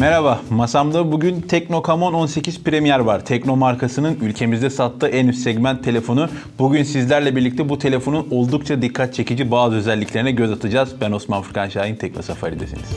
Merhaba, masamda bugün Tekno Camon 18 Premier var. Tekno markasının ülkemizde sattığı en üst segment telefonu. Bugün sizlerle birlikte bu telefonun oldukça dikkat çekici bazı özelliklerine göz atacağız. Ben Osman Furkan Şahin, Tekno Safari'desiniz.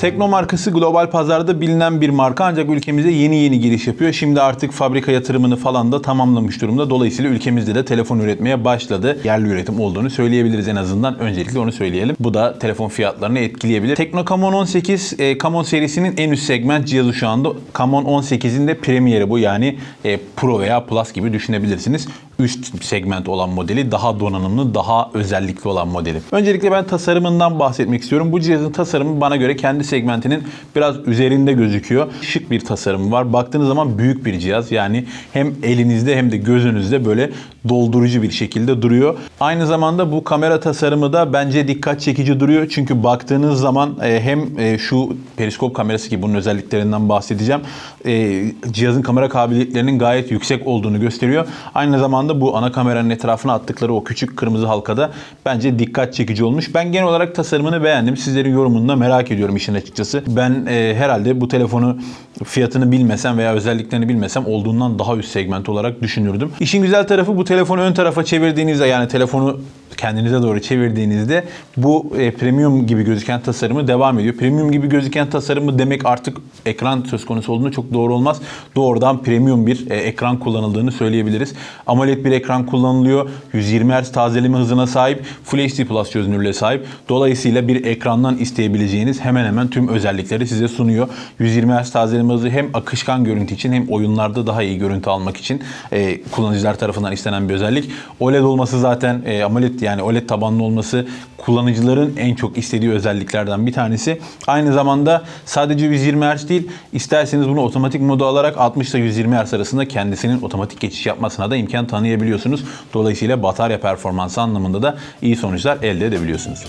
Tekno markası global pazarda bilinen bir marka ancak ülkemize yeni yeni giriş yapıyor. Şimdi artık fabrika yatırımını falan da tamamlamış durumda. Dolayısıyla ülkemizde de telefon üretmeye başladı. Yerli üretim olduğunu söyleyebiliriz en azından. Öncelikle onu söyleyelim. Bu da telefon fiyatlarını etkileyebilir. Tekno Camon 18, e, Camon serisinin en üst segment cihazı şu anda. Camon 18'in de premieri bu. Yani e, Pro veya Plus gibi düşünebilirsiniz üst segment olan modeli, daha donanımlı, daha özellikli olan modeli. Öncelikle ben tasarımından bahsetmek istiyorum. Bu cihazın tasarımı bana göre kendi segmentinin biraz üzerinde gözüküyor. Şık bir tasarımı var. Baktığınız zaman büyük bir cihaz. Yani hem elinizde hem de gözünüzde böyle doldurucu bir şekilde duruyor. Aynı zamanda bu kamera tasarımı da bence dikkat çekici duruyor. Çünkü baktığınız zaman e, hem e, şu periskop kamerası gibi bunun özelliklerinden bahsedeceğim. E, cihazın kamera kabiliyetlerinin gayet yüksek olduğunu gösteriyor. Aynı zamanda bu ana kameranın etrafına attıkları o küçük kırmızı halkada bence dikkat çekici olmuş. Ben genel olarak tasarımını beğendim. Sizlerin yorumunu da merak ediyorum işin açıkçası. Ben e, herhalde bu telefonu fiyatını bilmesem veya özelliklerini bilmesem olduğundan daha üst segment olarak düşünürdüm. İşin güzel tarafı bu telefonu ön tarafa çevirdiğinizde yani telefonu kendinize doğru çevirdiğinizde bu e, premium gibi gözüken tasarımı devam ediyor. Premium gibi gözüken tasarımı demek artık ekran söz konusu olduğunda çok doğru olmaz. Doğrudan premium bir e, ekran kullanıldığını söyleyebiliriz. AMOLED bir ekran kullanılıyor. 120 Hz tazeleme hızına sahip. Full HD Plus çözünürlüğe sahip. Dolayısıyla bir ekrandan isteyebileceğiniz hemen hemen tüm özellikleri size sunuyor. 120 Hz tazeleme hızı hem akışkan görüntü için hem oyunlarda daha iyi görüntü almak için e, kullanıcılar tarafından istenen bir özellik. OLED olması zaten e, AMOLED yani OLED tabanlı olması kullanıcıların en çok istediği özelliklerden bir tanesi. Aynı zamanda sadece 120 Hz değil, isterseniz bunu otomatik modu alarak 60 ile 120 Hz arasında kendisinin otomatik geçiş yapmasına da imkan tanıyabiliyorsunuz. Dolayısıyla batarya performansı anlamında da iyi sonuçlar elde edebiliyorsunuz.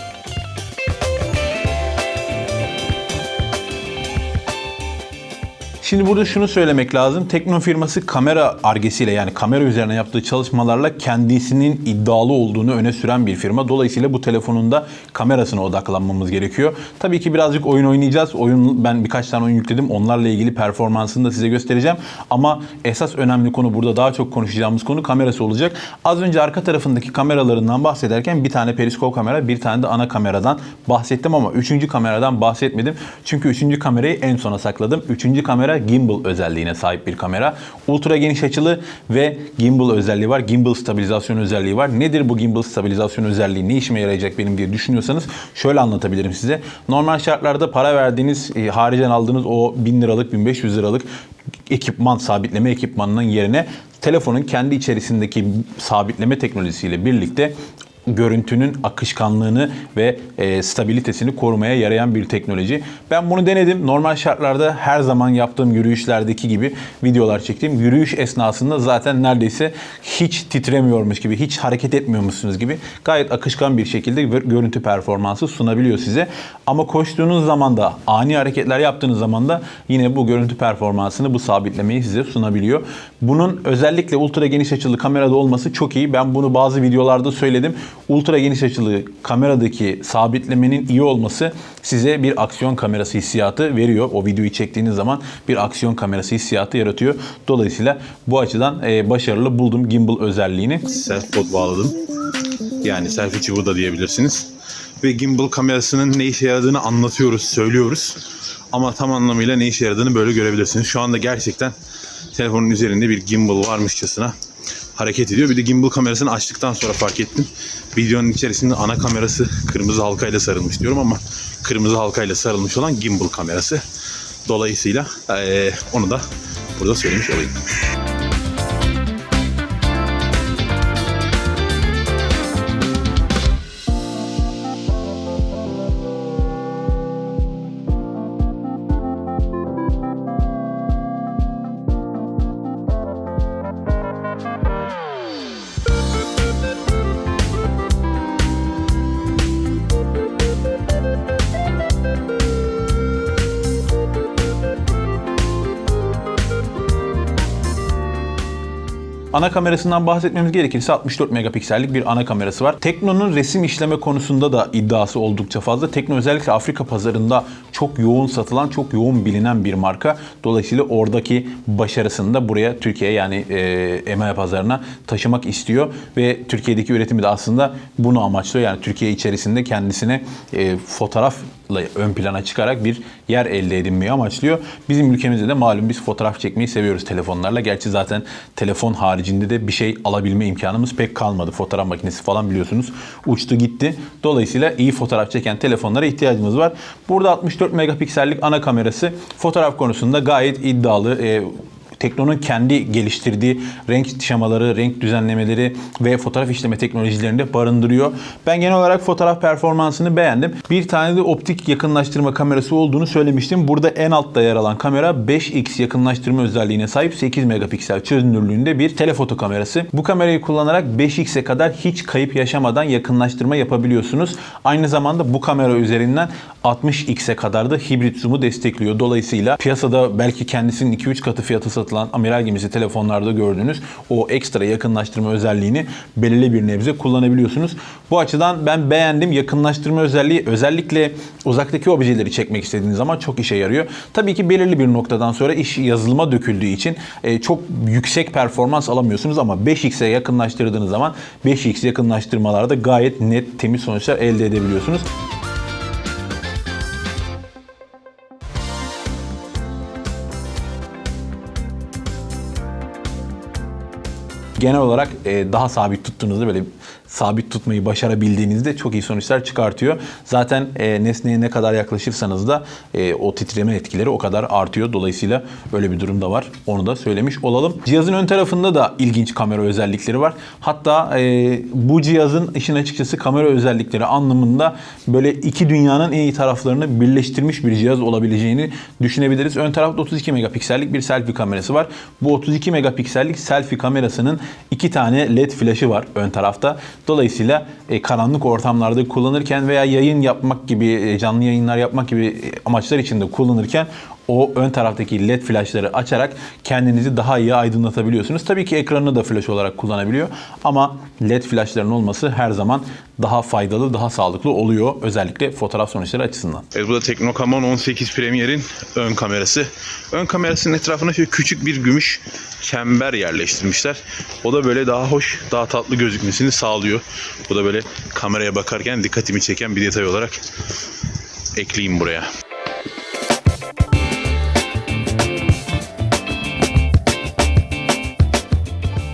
Şimdi burada şunu söylemek lazım. Tekno firması kamera argesiyle yani kamera üzerine yaptığı çalışmalarla kendisinin iddialı olduğunu öne süren bir firma. Dolayısıyla bu telefonun da kamerasına odaklanmamız gerekiyor. Tabii ki birazcık oyun oynayacağız. Oyun ben birkaç tane oyun yükledim. Onlarla ilgili performansını da size göstereceğim. Ama esas önemli konu burada daha çok konuşacağımız konu kamerası olacak. Az önce arka tarafındaki kameralarından bahsederken bir tane periskop kamera, bir tane de ana kameradan bahsettim ama üçüncü kameradan bahsetmedim. Çünkü üçüncü kamerayı en sona sakladım. Üçüncü kamera gimbal özelliğine sahip bir kamera. Ultra geniş açılı ve gimbal özelliği var. Gimbal stabilizasyon özelliği var. Nedir bu gimbal stabilizasyon özelliği? Ne işime yarayacak benim diye düşünüyorsanız şöyle anlatabilirim size. Normal şartlarda para verdiğiniz, e, haricen aldığınız o 1000 liralık, 1500 liralık ekipman, sabitleme ekipmanının yerine telefonun kendi içerisindeki sabitleme teknolojisiyle birlikte görüntünün akışkanlığını ve e, stabilitesini korumaya yarayan bir teknoloji. Ben bunu denedim. Normal şartlarda her zaman yaptığım yürüyüşlerdeki gibi videolar çektim. Yürüyüş esnasında zaten neredeyse hiç titremiyormuş gibi, hiç hareket etmiyormuşsunuz gibi gayet akışkan bir şekilde görüntü performansı sunabiliyor size. Ama koştuğunuz zaman da ani hareketler yaptığınız zaman da yine bu görüntü performansını, bu sabitlemeyi size sunabiliyor. Bunun özellikle ultra geniş açılı kamerada olması çok iyi. Ben bunu bazı videolarda söyledim ultra geniş açılı kameradaki sabitlemenin iyi olması size bir aksiyon kamerası hissiyatı veriyor. O videoyu çektiğiniz zaman bir aksiyon kamerası hissiyatı yaratıyor. Dolayısıyla bu açıdan e, başarılı buldum gimbal özelliğini. Self pod bağladım. Yani selfie çubuğu da diyebilirsiniz. Ve gimbal kamerasının ne işe yaradığını anlatıyoruz, söylüyoruz. Ama tam anlamıyla ne işe yaradığını böyle görebilirsiniz. Şu anda gerçekten telefonun üzerinde bir gimbal varmışçasına hareket ediyor. Bir de gimbal kamerasını açtıktan sonra fark ettim. Videonun içerisinde ana kamerası kırmızı halkayla sarılmış diyorum ama kırmızı halkayla sarılmış olan gimbal kamerası. Dolayısıyla ee, onu da burada söylemiş olayım. Ana kamerasından bahsetmemiz gerekirse 64 megapiksellik bir ana kamerası var. Tekno'nun resim işleme konusunda da iddiası oldukça fazla. Tekno özellikle Afrika pazarında çok yoğun satılan, çok yoğun bilinen bir marka. Dolayısıyla oradaki başarısını da buraya Türkiye'ye yani e, EMEA pazarına taşımak istiyor ve Türkiye'deki üretimi de aslında bunu amaçlıyor. Yani Türkiye içerisinde kendisine e, fotoğrafla ön plana çıkarak bir yer elde edinmeyi amaçlıyor. Bizim ülkemizde de malum biz fotoğraf çekmeyi seviyoruz telefonlarla. Gerçi zaten telefon haricinde de bir şey alabilme imkanımız pek kalmadı. Fotoğraf makinesi falan biliyorsunuz uçtu gitti. Dolayısıyla iyi fotoğraf çeken telefonlara ihtiyacımız var. Burada 64 megapiksellik ana kamerası fotoğraf konusunda gayet iddialı. E, Tekno'nun kendi geliştirdiği renk şemaları, renk düzenlemeleri ve fotoğraf işleme teknolojilerini de barındırıyor. Ben genel olarak fotoğraf performansını beğendim. Bir tane de optik yakınlaştırma kamerası olduğunu söylemiştim. Burada en altta yer alan kamera 5x yakınlaştırma özelliğine sahip 8 megapiksel çözünürlüğünde bir telefoto kamerası. Bu kamerayı kullanarak 5x'e kadar hiç kayıp yaşamadan yakınlaştırma yapabiliyorsunuz. Aynı zamanda bu kamera üzerinden 60x'e kadar da hibrit zoom'u destekliyor. Dolayısıyla piyasada belki kendisinin 2-3 katı fiyatı satılan amiral gemisi telefonlarda gördüğünüz o ekstra yakınlaştırma özelliğini belirli bir nebze kullanabiliyorsunuz. Bu açıdan ben beğendim. Yakınlaştırma özelliği özellikle uzaktaki objeleri çekmek istediğiniz zaman çok işe yarıyor. Tabii ki belirli bir noktadan sonra iş yazılıma döküldüğü için e, çok yüksek performans alamıyorsunuz ama 5x'e yakınlaştırdığınız zaman 5x yakınlaştırmalarda gayet net temiz sonuçlar elde edebiliyorsunuz. Genel olarak e, daha sabit tuttuğunuzda böyle sabit tutmayı başarabildiğinizde çok iyi sonuçlar çıkartıyor. Zaten e, nesneye ne kadar yaklaşırsanız da e, o titreme etkileri o kadar artıyor. Dolayısıyla öyle bir durum da var. Onu da söylemiş olalım. Cihazın ön tarafında da ilginç kamera özellikleri var. Hatta e, bu cihazın işin açıkçası kamera özellikleri anlamında böyle iki dünyanın en iyi taraflarını birleştirmiş bir cihaz olabileceğini düşünebiliriz. Ön tarafta 32 megapiksellik bir selfie kamerası var. Bu 32 megapiksellik selfie kamerasının iki tane led flaşı var ön tarafta. Dolayısıyla e, karanlık ortamlarda kullanırken veya yayın yapmak gibi, e, canlı yayınlar yapmak gibi e, amaçlar için de kullanırken o ön taraftaki led flaşları açarak kendinizi daha iyi aydınlatabiliyorsunuz. Tabii ki ekranını da flash olarak kullanabiliyor ama led flaşların olması her zaman daha faydalı, daha sağlıklı oluyor. Özellikle fotoğraf sonuçları açısından. Evet bu da Technocamon 18 Premier'in ön kamerası. Ön kamerasının etrafına şöyle küçük bir gümüş çember yerleştirmişler. O da böyle daha hoş, daha tatlı gözükmesini sağlıyor. Bu da böyle kameraya bakarken dikkatimi çeken bir detay olarak ekleyeyim buraya.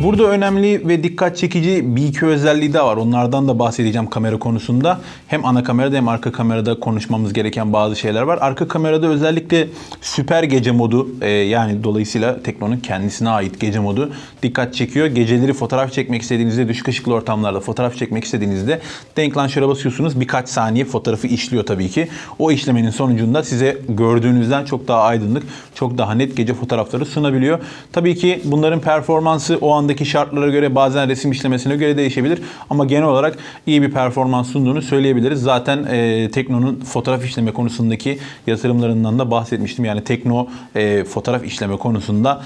Burada önemli ve dikkat çekici bir iki özelliği daha var. Onlardan da bahsedeceğim kamera konusunda. Hem ana kamerada hem arka kamerada konuşmamız gereken bazı şeyler var. Arka kamerada özellikle süper gece modu e, yani dolayısıyla Tekno'nun kendisine ait gece modu dikkat çekiyor. Geceleri fotoğraf çekmek istediğinizde, düşük ışıklı ortamlarda fotoğraf çekmek istediğinizde denklanşöre basıyorsunuz. Birkaç saniye fotoğrafı işliyor tabii ki. O işlemenin sonucunda size gördüğünüzden çok daha aydınlık, çok daha net gece fotoğrafları sunabiliyor. Tabii ki bunların performansı o andaki şartlara göre bazen resim işlemesine göre değişebilir. Ama genel olarak iyi bir performans sunduğunu söyleyebiliriz. Zaten e, Tekno'nun fotoğraf işleme konusundaki yatırımlarından da bahsetmiştim. Yani Tekno e, fotoğraf işleme konusunda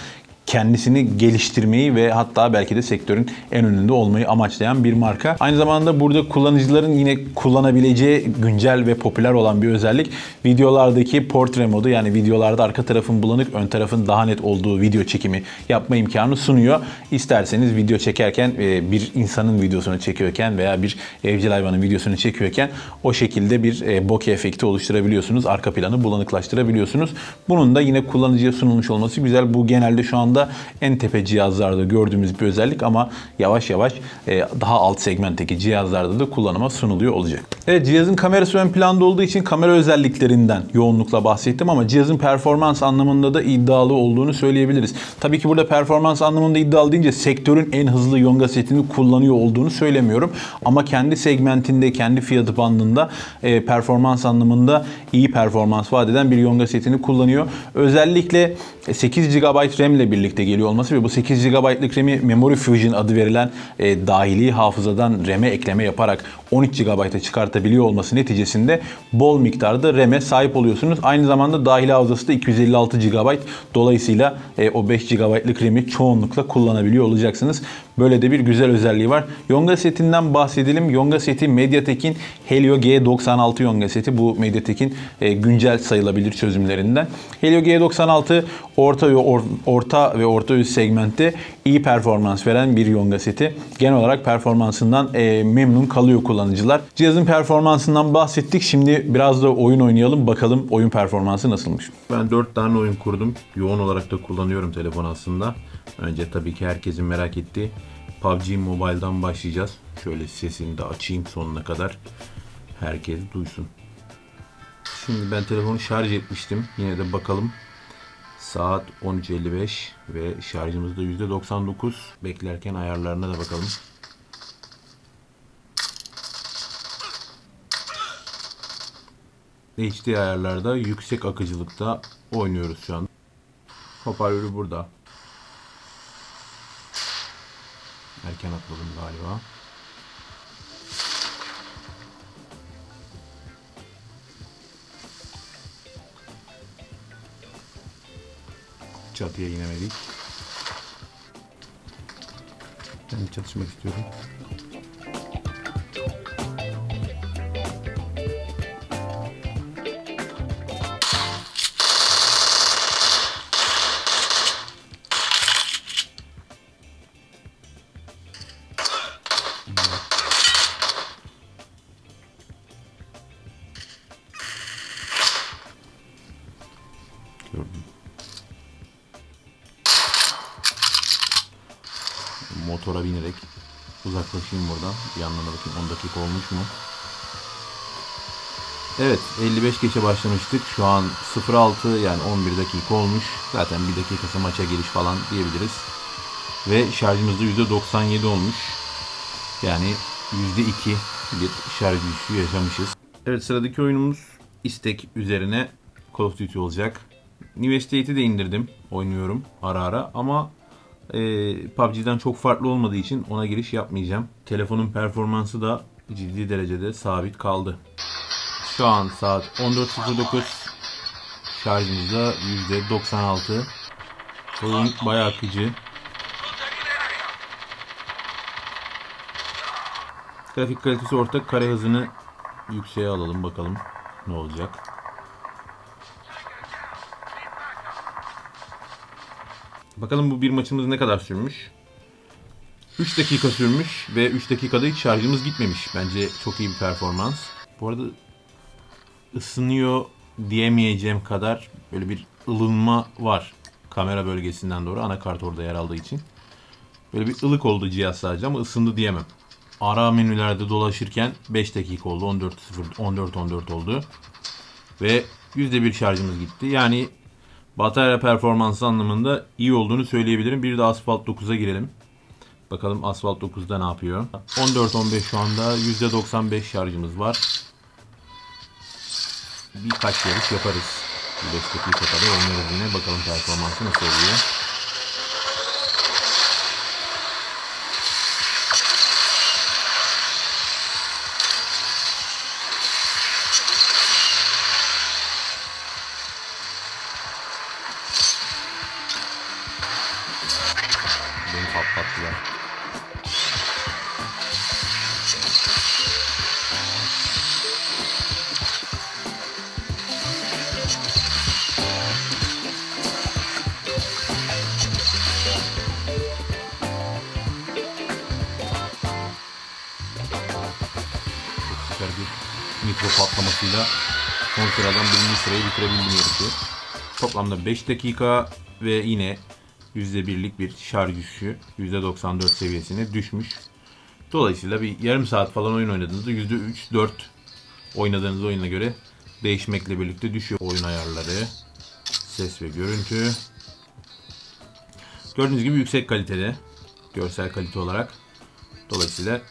kendisini geliştirmeyi ve hatta belki de sektörün en önünde olmayı amaçlayan bir marka. Aynı zamanda burada kullanıcıların yine kullanabileceği güncel ve popüler olan bir özellik videolardaki portre modu yani videolarda arka tarafın bulanık ön tarafın daha net olduğu video çekimi yapma imkanı sunuyor. İsterseniz video çekerken e, bir insanın videosunu çekiyorken veya bir evcil hayvanın videosunu çekiyorken o şekilde bir e, bokeh efekti oluşturabiliyorsunuz. Arka planı bulanıklaştırabiliyorsunuz. Bunun da yine kullanıcıya sunulmuş olması güzel. Bu genelde şu anda en tepe cihazlarda gördüğümüz bir özellik ama yavaş yavaş e, daha alt segmentteki cihazlarda da kullanıma sunuluyor olacak. Evet cihazın kamerası ön planda olduğu için kamera özelliklerinden yoğunlukla bahsettim ama cihazın performans anlamında da iddialı olduğunu söyleyebiliriz. Tabii ki burada performans anlamında iddialı deyince sektörün en hızlı Yonga setini kullanıyor olduğunu söylemiyorum. Ama kendi segmentinde, kendi fiyatı bandında e, performans anlamında iyi performans vaat eden bir Yonga setini kullanıyor. Özellikle 8 GB RAM ile birlikte birlikte geliyor olması ve bu 8 GB'lık RAM'i Memory Fusion adı verilen e, dahili hafızadan RAM'e ekleme yaparak 13 GB'a çıkartabiliyor olması neticesinde bol miktarda RAM'e sahip oluyorsunuz. Aynı zamanda dahili hafızası da 256 GB. Dolayısıyla e, o 5 GB'lık RAM'i çoğunlukla kullanabiliyor olacaksınız. Böyle de bir güzel özelliği var. Yonga setinden bahsedelim. Yonga seti Mediatek'in Helio G96 Yonga seti. Bu Mediatek'in e, güncel sayılabilir çözümlerinden. Helio G96 orta ve or- orta ve orta üst segmentte iyi performans veren bir Yonga seti. Genel olarak performansından e, memnun kalıyor kullanıcılar. Cihazın performansından bahsettik. Şimdi biraz da oyun oynayalım. Bakalım oyun performansı nasılmış. Ben 4 tane oyun kurdum. Yoğun olarak da kullanıyorum telefon aslında. Önce tabii ki herkesin merak ettiği PUBG Mobile'dan başlayacağız. Şöyle sesini de açayım sonuna kadar. Herkes duysun. Şimdi ben telefonu şarj etmiştim. Yine de bakalım. Saat 13.55 ve şarjımız da %99. Beklerken ayarlarına da bakalım. HD ayarlarda yüksek akıcılıkta oynuyoruz şu an. Hoparlörü burada. Erken atladım galiba. Çatıya inemedik. Ben çatışmak istiyorum. Motora binerek uzaklaşayım buradan. Bir yandan da bakayım 10 dakika olmuş mu? Evet 55 geçe başlamıştık. Şu an 06 yani 11 dakika olmuş. Zaten bir dakikası maça giriş falan diyebiliriz. Ve şarjımız da %97 olmuş. Yani %2 bir şarj düşüşü yaşamışız. Evet sıradaki oyunumuz istek üzerine Call of Duty olacak. New Estate'i de indirdim. Oynuyorum ara ara ama e, PUBG'den çok farklı olmadığı için ona giriş yapmayacağım. Telefonun performansı da ciddi derecede sabit kaldı. Şu an saat 14.09. Şarjımız da %96. Oyun bayağı akıcı. Grafik kalitesi orta. Kare hızını yükseğe alalım bakalım ne olacak. Bakalım bu bir maçımız ne kadar sürmüş. 3 dakika sürmüş ve 3 dakikada hiç şarjımız gitmemiş. Bence çok iyi bir performans. Bu arada ısınıyor diyemeyeceğim kadar böyle bir ılınma var kamera bölgesinden doğru anakart orada yer aldığı için. Böyle bir ılık oldu cihaz sadece ama ısındı diyemem. Ara menülerde dolaşırken 5 dakika oldu. 14 14 14 oldu. Ve %1 şarjımız gitti. Yani batarya performansı anlamında iyi olduğunu söyleyebilirim. Bir de Asphalt 9'a girelim. Bakalım Asphalt 9'da ne yapıyor. 14-15 şu anda %95 şarjımız var. Birkaç yarış yaparız. Bir 5 dakika kadar oynarız yine. Bakalım performansı nasıl oluyor. Patlamasıyla son sıradan birinci sırayı bitirebildim yarışı. Toplamda 5 dakika ve yine %1'lik bir şarj düşüşü %94 seviyesine düşmüş. Dolayısıyla bir yarım saat falan oyun oynadığınızda %3-4 oynadığınız oyuna göre değişmekle birlikte düşüyor oyun ayarları, ses ve görüntü. Gördüğünüz gibi yüksek kalitede görsel kalite olarak. Dolayısıyla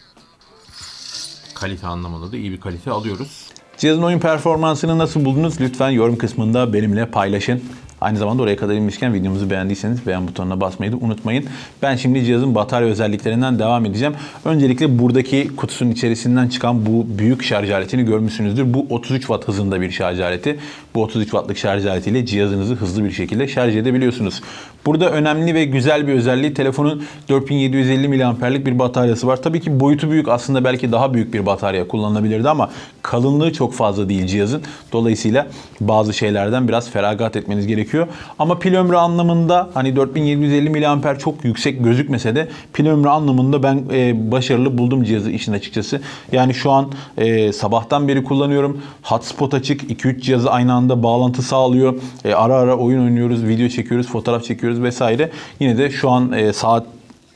kalite anlamında da iyi bir kalite alıyoruz. Cihazın oyun performansını nasıl buldunuz? Lütfen yorum kısmında benimle paylaşın. Aynı zamanda oraya kadar inmişken videomuzu beğendiyseniz beğen butonuna basmayı da unutmayın. Ben şimdi cihazın batarya özelliklerinden devam edeceğim. Öncelikle buradaki kutusunun içerisinden çıkan bu büyük şarj aletini görmüşsünüzdür. Bu 33 watt hızında bir şarj aleti. Bu 33 wattlık şarj aletiyle cihazınızı hızlı bir şekilde şarj edebiliyorsunuz. Burada önemli ve güzel bir özelliği telefonun 4750 mAh'lik bir bataryası var. Tabii ki boyutu büyük aslında belki daha büyük bir batarya kullanılabilirdi ama kalınlığı çok fazla değil cihazın. Dolayısıyla bazı şeylerden biraz feragat etmeniz gerekiyor. Ama pil ömrü anlamında hani 4750 mAh çok yüksek gözükmese de pil ömrü anlamında ben e, başarılı buldum cihazı işin açıkçası. Yani şu an e, sabahtan beri kullanıyorum. Hotspot açık. 2-3 cihazı aynı anda bağlantı sağlıyor. E, ara ara oyun oynuyoruz, video çekiyoruz, fotoğraf çekiyoruz vesaire. Yine de şu an e, saat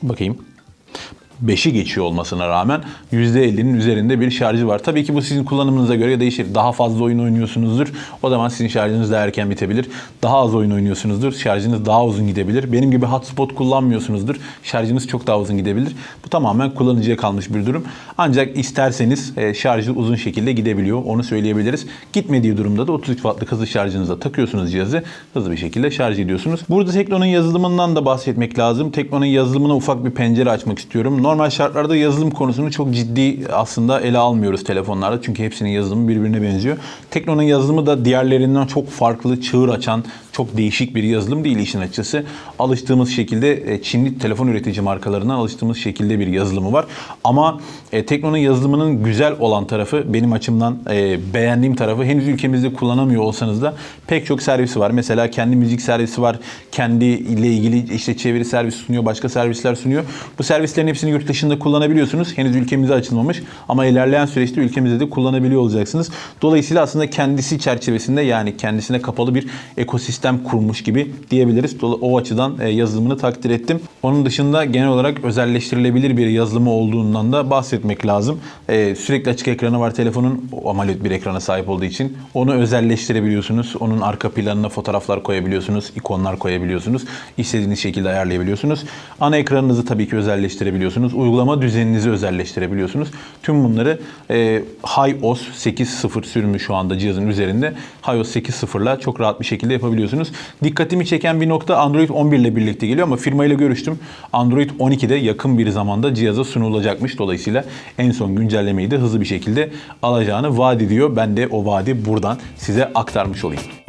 bakayım 5'i geçiyor olmasına rağmen %50'nin üzerinde bir şarjı var. Tabii ki bu sizin kullanımınıza göre değişir. Daha fazla oyun oynuyorsunuzdur. O zaman sizin şarjınız daha erken bitebilir. Daha az oyun oynuyorsunuzdur. Şarjınız daha uzun gidebilir. Benim gibi hotspot kullanmıyorsunuzdur. Şarjınız çok daha uzun gidebilir. Bu tamamen kullanıcıya kalmış bir durum. Ancak isterseniz e, şarjı uzun şekilde gidebiliyor. Onu söyleyebiliriz. Gitmediği durumda da 33 wattlık hızlı şarjınıza takıyorsunuz cihazı. Hızlı bir şekilde şarj ediyorsunuz. Burada Tekno'nun yazılımından da bahsetmek lazım. Tekno'nun yazılımına ufak bir pencere açmak istiyorum. Normal şartlarda yazılım konusunu çok ciddi aslında ele almıyoruz telefonlarda. Çünkü hepsinin yazılımı birbirine benziyor. Tekno'nun yazılımı da diğerlerinden çok farklı, çığır açan, çok değişik bir yazılım değil işin açıkçası. Alıştığımız şekilde e, Çinli telefon üretici markalarından alıştığımız şekilde bir yazılımı var. Ama e, Tekno'nun yazılımının güzel olan tarafı benim açımdan e, beğendiğim tarafı henüz ülkemizde kullanamıyor olsanız da pek çok servisi var. Mesela kendi müzik servisi var. Kendi ile ilgili işte çeviri servisi sunuyor, başka servisler sunuyor. Bu servislerin hepsini yurt dışında kullanabiliyorsunuz. Henüz ülkemize açılmamış ama ilerleyen süreçte ülkemizde de kullanabiliyor olacaksınız. Dolayısıyla aslında kendisi çerçevesinde yani kendisine kapalı bir ekosistem kurmuş gibi diyebiliriz. O açıdan e, yazılımını takdir ettim. Onun dışında genel olarak özelleştirilebilir bir yazılımı olduğundan da bahsetmek lazım. E, sürekli açık ekranı var telefonun. AMOLED bir ekrana sahip olduğu için. Onu özelleştirebiliyorsunuz. Onun arka planına fotoğraflar koyabiliyorsunuz. ikonlar koyabiliyorsunuz. İstediğiniz şekilde ayarlayabiliyorsunuz. Ana ekranınızı tabii ki özelleştirebiliyorsunuz. Uygulama düzeninizi özelleştirebiliyorsunuz. Tüm bunları e, HiOS 8.0 sürümü şu anda cihazın üzerinde. HiOS 8.0'la çok rahat bir şekilde yapabiliyorsunuz. Dikkatimi çeken bir nokta Android 11 ile birlikte geliyor ama firmayla görüştüm. Android 12'de yakın bir zamanda cihaza sunulacakmış. Dolayısıyla en son güncellemeyi de hızlı bir şekilde alacağını vaat ediyor. Ben de o vaadi buradan size aktarmış olayım.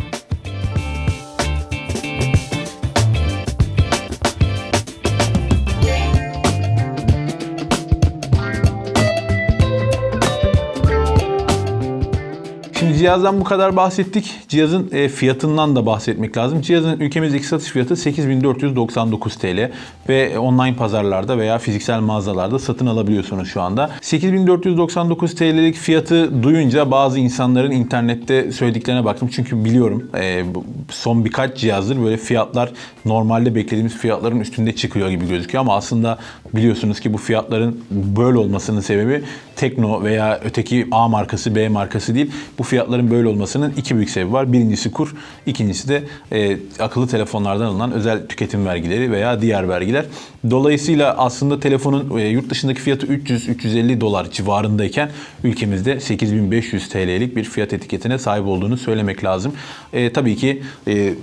Cihazdan bu kadar bahsettik. Cihazın e, fiyatından da bahsetmek lazım. Cihazın ülkemizdeki satış fiyatı 8499 TL ve online pazarlarda veya fiziksel mağazalarda satın alabiliyorsunuz şu anda. 8499 TL'lik fiyatı duyunca bazı insanların internette söylediklerine baktım. Çünkü biliyorum e, son birkaç cihazdır böyle fiyatlar normalde beklediğimiz fiyatların üstünde çıkıyor gibi gözüküyor ama aslında biliyorsunuz ki bu fiyatların böyle olmasının sebebi Tekno veya öteki A markası B markası değil. Bu fiyatların böyle olmasının iki büyük sebebi var. Birincisi kur, ikincisi de e, akıllı telefonlardan alınan özel tüketim vergileri veya diğer vergiler. Dolayısıyla aslında telefonun e, yurt dışındaki fiyatı 300-350 dolar civarındayken ülkemizde 8500 TL'lik bir fiyat etiketine sahip olduğunu söylemek lazım. E, tabii ki e,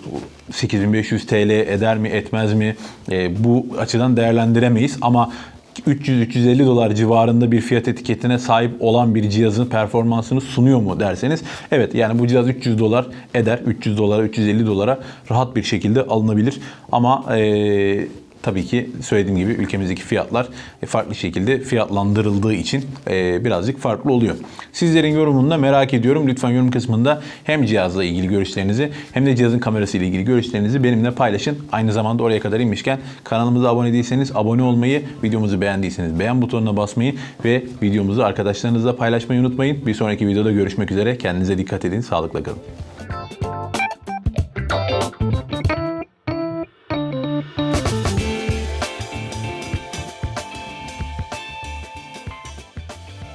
8500 TL eder mi etmez mi E, bu açıdan değerlendiremeyiz ama 300-350 dolar civarında bir fiyat etiketine sahip olan bir cihazın performansını sunuyor mu derseniz evet yani bu cihaz 300 dolar eder 300 dolara 350 dolara rahat bir şekilde alınabilir. Ama eee Tabii ki söylediğim gibi ülkemizdeki fiyatlar e, farklı şekilde fiyatlandırıldığı için e, birazcık farklı oluyor. Sizlerin yorumunu da merak ediyorum. Lütfen yorum kısmında hem cihazla ilgili görüşlerinizi hem de cihazın kamerası ile ilgili görüşlerinizi benimle paylaşın. Aynı zamanda oraya kadar inmişken kanalımıza abone değilseniz abone olmayı, videomuzu beğendiyseniz beğen butonuna basmayı ve videomuzu arkadaşlarınızla paylaşmayı unutmayın. Bir sonraki videoda görüşmek üzere. Kendinize dikkat edin. Sağlıkla kalın.